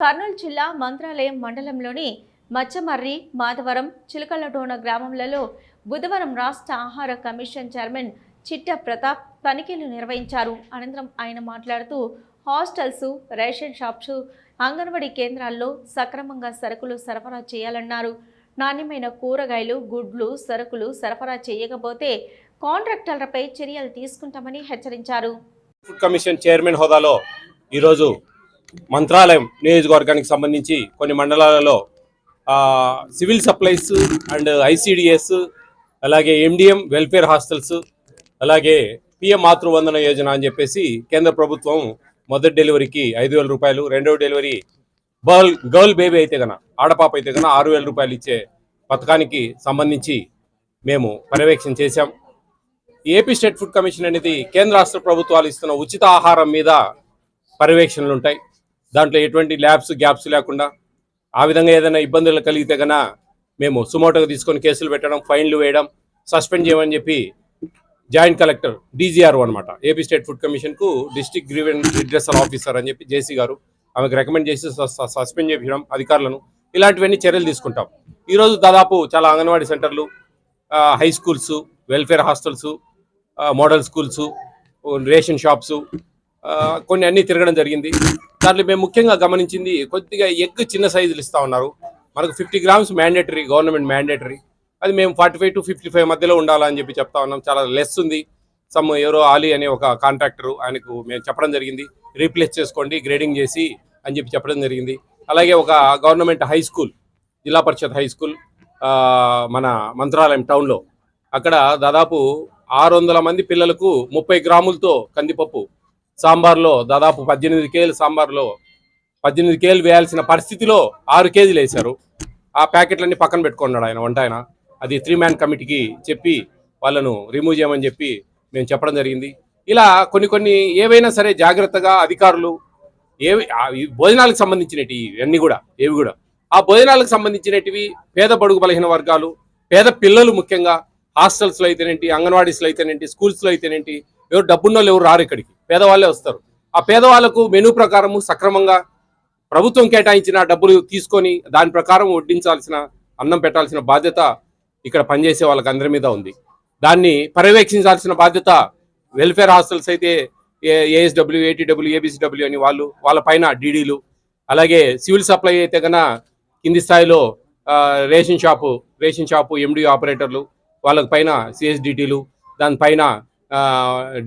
కర్నూలు జిల్లా మంత్రాలయం మండలంలోని మచ్చమర్రి మాధవరం చిలకలటోన గ్రామంలలో బుధవారం రాష్ట్ర ఆహార కమిషన్ చైర్మన్ చిట్ట ప్రతాప్ తనిఖీలు నిర్వహించారు. అనంతరం ఆయన మాట్లాడుతూ హాస్టల్స్ రేషన్ షాప్స్ అంగన్వాడీ కేంద్రాల్లో సక్రమంగా సరుకులు సరఫరా చేయాలన్నారు. నాణ్యమైన కూరగాయలు గుడ్లు సరుకులు సరఫరా చేయకపోతే కాంట్రాక్టర్లపై చర్యలు తీసుకుంటామని హెచ్చరించారు. ఫుడ్ కమిషన్ చైర్మన్ హోదాలో ఈరోజు మంత్రాలయం నియోజకవర్గానికి సంబంధించి కొన్ని మండలాలలో సివిల్ సప్లైస్ అండ్ ఐసిడిఎస్ అలాగే ఎండిఎం వెల్ఫేర్ హాస్టల్స్ అలాగే పిఎం మాతృవందన యోజన అని చెప్పేసి కేంద్ర ప్రభుత్వం మొదటి డెలివరీకి ఐదు వేల రూపాయలు రెండవ డెలివరీ బర్ల్ గర్ల్ బేబీ అయితే కన ఆడపాప అయితే కన ఆరు వేల రూపాయలు ఇచ్చే పథకానికి సంబంధించి మేము పర్యవేక్షణ చేశాం. ఏపీ స్టేట్ ఫుడ్ కమిషన్ అనేది కేంద్ర రాష్ట్ర ప్రభుత్వాలు ఇస్తున్న ఉచిత ఆహారం మీద పర్యవేక్షణలు ఉంటాయి. దాంట్లో ఎటువంటి ల్యాబ్స్ గ్యాప్స్ లేకుండా ఆ విధంగా ఏదైనా ఇబ్బందులు కలిగితే కన్నా మేము సుమోటోగా తీసుకొని కేసులు పెట్టడం ఫైన్లు వేయడం సస్పెండ్ చేయమని చెప్పి జాయింట్ కలెక్టర్ డీజీఆర్ అనమాట ఏపీ స్టేట్ ఫుడ్ కమిషన్కు డిస్ట్రిక్ట్ గ్రీవెన్స్ రిడ్రెసల్ ఆఫీసర్ అని చెప్పి జేసీ గారు ఆమెకు రికమెండ్ చేసి సస్పెండ్ చేయడం అధికారులను ఇలాంటివన్నీ చర్యలు తీసుకుంటాం. ఈరోజు దాదాపు చాలా అంగన్వాడీ సెంటర్లు high schools welfare hostels model schools ration shops కొన్ని అన్నీ తిరగడం జరిగింది. దాంట్లో మేము ముఖ్యంగా గమనించింది కొద్దిగా ఎగ్ చిన్న సైజులు ఇస్తా ఉన్నారు. మనకు fifty grams mandatory government mandatory అది మేము forty five to fifty five మధ్యలో ఉండాలని చెప్పి చెప్తా ఉన్నాం. చాలా లెస్ ఉంది. సమ్ ఎవరో ఆలీ అనే ఒక కాంట్రాక్టర్ ఆయనకు మేము చెప్పడం జరిగింది. రీప్లేస్ చేసుకోండి గ్రేడింగ్ చేసి అని చెప్పి చెప్పడం జరిగింది. అలాగే ఒక గవర్నమెంట్ హై స్కూల్ జిల్లా పరిషత్ హై స్కూల్ మన మంత్రాలయం టౌన్లో అక్కడ దాదాపు ఆరు వందల మంది పిల్లలకు ముప్పై గ్రాములతో కందిపప్పు సాంబార్లో దాదాపు పద్దెనిమిది కేజీల సాంబార్లో పద్దెనిమిది కేజీలు వేయాల్సిన పరిస్థితిలో ఆరు కేజీలు వేశారు. ఆ ప్యాకెట్లన్నీ పక్కన పెట్టుకున్నాడు ఆయన వంట ఆయన. అది త్రీ మ్యాన్ కమిటీకి చెప్పి వాళ్ళను రిమూవ్ చేయమని చెప్పి మేము చెప్పడం జరిగింది. ఇలా కొన్ని కొన్ని ఏవైనా సరే జాగ్రత్తగా అధికారులు ఏవి భోజనాలకు సంబంధించినవి ఇవన్నీ కూడా ఏవి కూడా. ఆ భోజనాలకు సంబంధించినటివి పేద బడుగు బలహీన వర్గాలు పేద పిల్లలు ముఖ్యంగా హాస్టల్స్లో అయితేనేంటి అంగన్వాడీస్లో అయితేనేంటి స్కూల్స్లో అయితేనేంటి ఎవరు డబ్బున్నోళ్ళు ఎవరు రారు ఇక్కడికి. పేదవాళ్ళే వస్తారు. ఆ పేదవాళ్ళకు మెనూ ప్రకారము సక్రమంగా ప్రభుత్వం కేటాయించిన డబ్బులు తీసుకొని దాని ప్రకారం వడ్డించాల్సిన అన్నం పెట్టాల్సిన బాధ్యత ఇక్కడ పనిచేసే వాళ్ళకి అందరి మీద ఉంది. దాన్ని పర్యవేక్షించాల్సిన బాధ్యత వెల్ఫేర్ హాస్టల్స్ అయితే ఏఎస్డబ్ల్యూ ఏటీడబ్ల్యూ ఏబిసిడబ్ల్యూ అని వాళ్ళు వాళ్ళ పైన డీడీలు అలాగే సివిల్ సప్లై అయితే కన్నా కింది స్థాయిలో ration shop ration shop MD ఆపరేటర్లు వాళ్ళకి పైన సిఎస్డిటీలు దానిపైన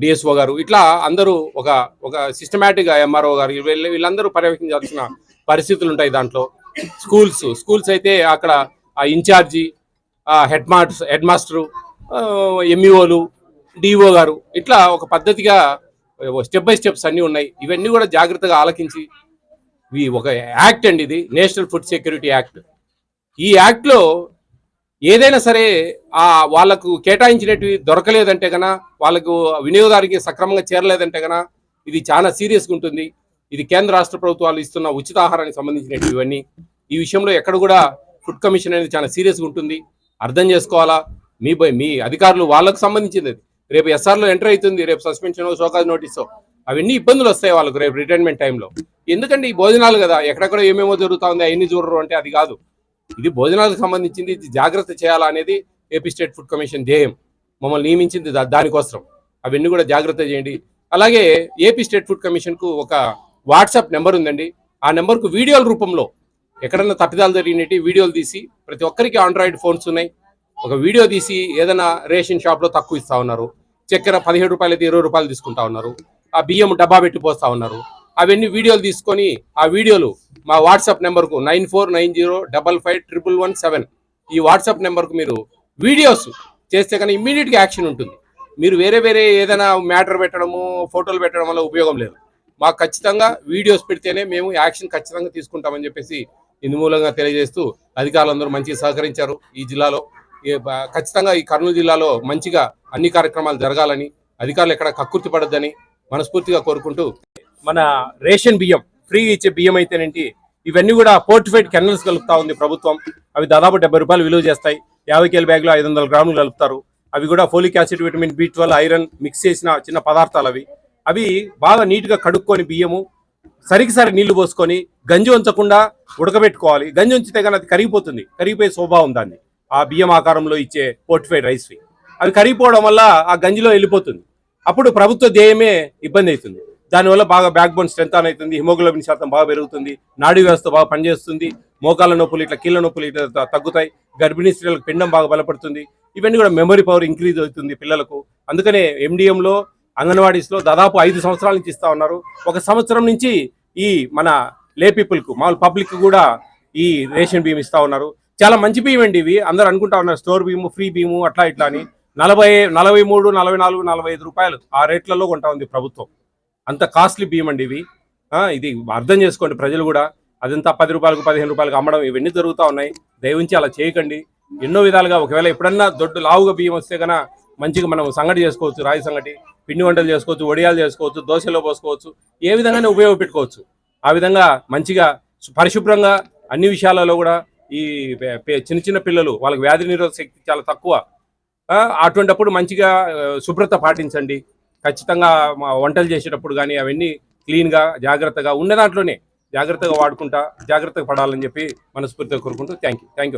డిఎస్ఓ గారు ఇట్లా అందరూ ఒక ఒక సిస్టమేటిక్గా ఎంఆర్ఓ గారు వీళ్ళ వీళ్ళందరూ పర్యవేక్షించాల్సిన పరిస్థితులు ఉంటాయి దాంట్లో. స్కూల్స్ స్కూల్స్ అయితే అక్కడ ఆ incharge head master head master ఎంఈఓలు DO గారు ఇట్లా ఒక పద్ధతిగా స్టెప్ బై స్టెప్స్ అన్నీ ఉన్నాయి. ఇవన్నీ కూడా జాగ్రత్తగా ఆలకించి ఇవి ఒక యాక్ట్ అండి ఇది నేషనల్ ఫుడ్ సెక్యూరిటీ యాక్ట్. ఈ యాక్ట్లో ఏదైనా సరే ఆ వాళ్ళకు కేటాయించినవి దొరకలేదంటే గన వాళ్ళకు వినియోగదారికి సక్రమంగా చేరలేదంటే గన ఇది చాలా సీరియస్గా ఉంటుంది. ఇది కేంద్ర రాష్ట్ర ప్రభుత్వాలు ఇస్తున్న ఉచిత ఆహారానికి సంబంధించినవి ఇవన్నీ. ఈ విషయంలో ఎక్కడ కూడా ఫుడ్ కమిషన్ అనేది చాలా సీరియస్గా ఉంటుంది. అర్థం చేసుకోవాలా? మీ బై- మీ అధికారులు వాళ్ళకు సంబంధించింది. అది రేపు ఎస్ఆర్లో ఎంటర్ అవుతుంది రేపు సస్పెన్షన్ షోకాజ్ నోటీసో. అవన్నీ ఇబ్బందులు వస్తాయి వాళ్ళకు రేపు రిటైర్మెంట్ టైంలో. ఎందుకంటే ఈ భోజనాలు కదా ఎక్కడెక్కడ ఏమేమో జరుగుతూ ఉంది అవన్నీ చూడరు అంటే అది కాదు. ఇది భోజనాలకు సంబంధించింది ఇది జాగ్రత్త చేయాలా అనేది ఏపీ స్టేట్ ఫుడ్ కమిషన్ ధ్యేయం. మమ్మల్ని నియమించింది దానికోసం. అవన్నీ కూడా జాగ్రత్త చేయండి. అలాగే ఏపీ స్టేట్ ఫుడ్ కమిషన్కు ఒక వాట్సాప్ నెంబర్ ఉందండి. ఆ నెంబర్కు వీడియోల రూపంలో ఎక్కడన్నా తప్పిదాలు జరిగినట్టు వీడియోలు తీసి ప్రతి ఒక్కరికి ఆండ్రాయిడ్ ఫోన్స్ ఉన్నాయి. ఒక వీడియో తీసి ఏదైనా రేషన్ షాప్లో తక్కువ ఇస్తా ఉన్నారు. చక్కెర పదిహేడు రూపాయలు అయితే ఇరవై రూపాయలు తీసుకుంటా ఉన్నారు. ఆ బియ్యం డబ్బా పెట్టి పోస్తా ఉన్నారు. అవన్నీ వీడియోలు తీసుకొని ఆ వీడియోలు మా వాట్సాప్ నెంబర్కు nine four nine zero double five triple one seven. ఈ వాట్సాప్ నెంబర్కు మీరు వీడియోస్ చేస్తే కానీ ఇమ్మీడియట్గా యాక్షన్ ఉంటుంది. మీరు వేరే వేరే ఏదైనా మ్యాటర్ పెట్టడము ఫోటోలు పెట్టడం వల్ల ఉపయోగం లేదు. మాకు ఖచ్చితంగా వీడియోస్ పెడితేనే మేము యాక్షన్ ఖచ్చితంగా తీసుకుంటామని చెప్పేసి ఇందుమూలంగా తెలియజేస్తూ అధికారులందరూ మంచిగా సహకరించారు ఈ జిల్లాలో. ఖచ్చితంగా ఈ కర్నూలు జిల్లాలో మంచిగా అన్ని కార్యక్రమాలు జరగాలని అధికారులు ఎక్కడ కక్కుర్తి పడద్దని మనస్ఫూర్తిగా కోరుకుంటూ మన రేషన్ బియ్యం ఫ్రీ ఇచ్చే బియ్యం అయితేనేంటి? ఇవన్నీ కూడా పోర్టిఫైడ్ కెనల్స్ కలుపుతా ఉంది ప్రభుత్వం. అవి దాదాపు డెబ్బై రూపాయలు విలువ చేస్తాయి. యాభై కేల బ్యాగ్లో ఐదు వందల గ్రాములు కలుపుతారు. అవి కూడా folic acid vitamin B iron mix చేసిన చిన్న పదార్థాలు అవి. అవి బాగా నీట్గా కడుక్కొని బియ్యము సరికి సరి నీళ్ళు పోసుకొని గంజి ఉంచకుండా ఉడకబెట్టుకోవాలి. గంజి ఉంచితే కానీ అది కరిగిపోతుంది. కరిగిపోయే స్వభావం దాన్ని. ఆ బియ్యం ఆకారంలో ఇచ్చే పోర్టిఫైడ్ రైస్వి అవి కరిగిపోవడం వల్ల ఆ గంజిలో వెళ్ళిపోతుంది. అప్పుడు ప్రభుత్వ ధ్యేయమే ఇబ్బంది అవుతుంది. దానివల్ల బాగా బ్యాక్ బోన్ స్ట్రెంత్ ఆన్ అవుతుంది హిమోగ్లోబిన్ శాతం బాగా పెరుగుతుంది నాడీ వ్యవస్థ బాగా పనిచేస్తుంది మోకాళ్ళ నొప్పులు ఇట్లా కీళ్ళ నొప్పులు ఇట్లా తగ్గుతాయి గర్భిణీ స్త్రీలకు పిండం బాగా బలపడుతుంది ఇవన్నీ కూడా మెమరీ పవర్ ఇంక్రీజ్ అవుతుంది పిల్లలకు. అందుకనే ఎండిఎంలో అంగన్వాడీస్లో దాదాపు ఐదు సంవత్సరాల నుంచి ఇస్తా ఉన్నారు. ఒక సంవత్సరం నుంచి ఈ మన లే పీపుల్కు మామూలు పబ్లిక్ కూడా ఈ రేషన్ బియ్యం ఇస్తా ఉన్నారు. చాలా మంచి బియ్యం అండి ఇవి. అందరు అనుకుంటా ఉన్నారు స్టోర్ బియ్యము ఫ్రీ బియ్యము అట్లా ఇట్లా అని. నలభై నలభై మూడు నలభై నాలుగు నలభై ఐదు రూపాయలు ఆ రేట్లలో కొంటా ఉంది ప్రభుత్వం. అంత కాస్ట్లీ బియ్యం అండి ఇవి. ఇది అర్థం చేసుకోండి ప్రజలు కూడా. అదంతా పది రూపాయలకు పదిహేను రూపాయలకు అమ్మడం ఇవన్నీ జరుగుతూ ఉన్నాయి. దయవించి అలా చేయకండి. ఎన్నో విధాలుగా ఒకవేళ ఎప్పుడన్నా దొడ్డు లావుగా బియ్యం వస్తే కన్నా మంచిగా మనం సంగటి చేసుకోవచ్చు రాయి సంగటి పిండి వంటలు చేసుకోవచ్చు వడియాలు చేసుకోవచ్చు దోశలో పోసుకోవచ్చు ఏ విధంగానే ఉపయోగపెట్టుకోవచ్చు. ఆ విధంగా మంచిగా పరిశుభ్రంగా అన్ని విషయాలలో కూడా ఈ పే- చిన్న చిన్న పిల్లలు వాళ్ళకి వ్యాధి నిరోధక శక్తి చాలా తక్కువ. అటువంటిప్పుడు మంచిగా శుభ్రత పాటించండి. ఖచ్చితంగా మా వంటలు చేసేటప్పుడు కానీ అవన్నీ క్లీన్గా జాగ్రత్తగా ఉన్న దాంట్లోనే జాగ్రత్తగా వాడుకుంటా జాగ్రత్తగా పడాలని చెప్పి మనస్ఫూర్తిగా కోరుకుంటూ థ్యాంక్ యూ. Thank you.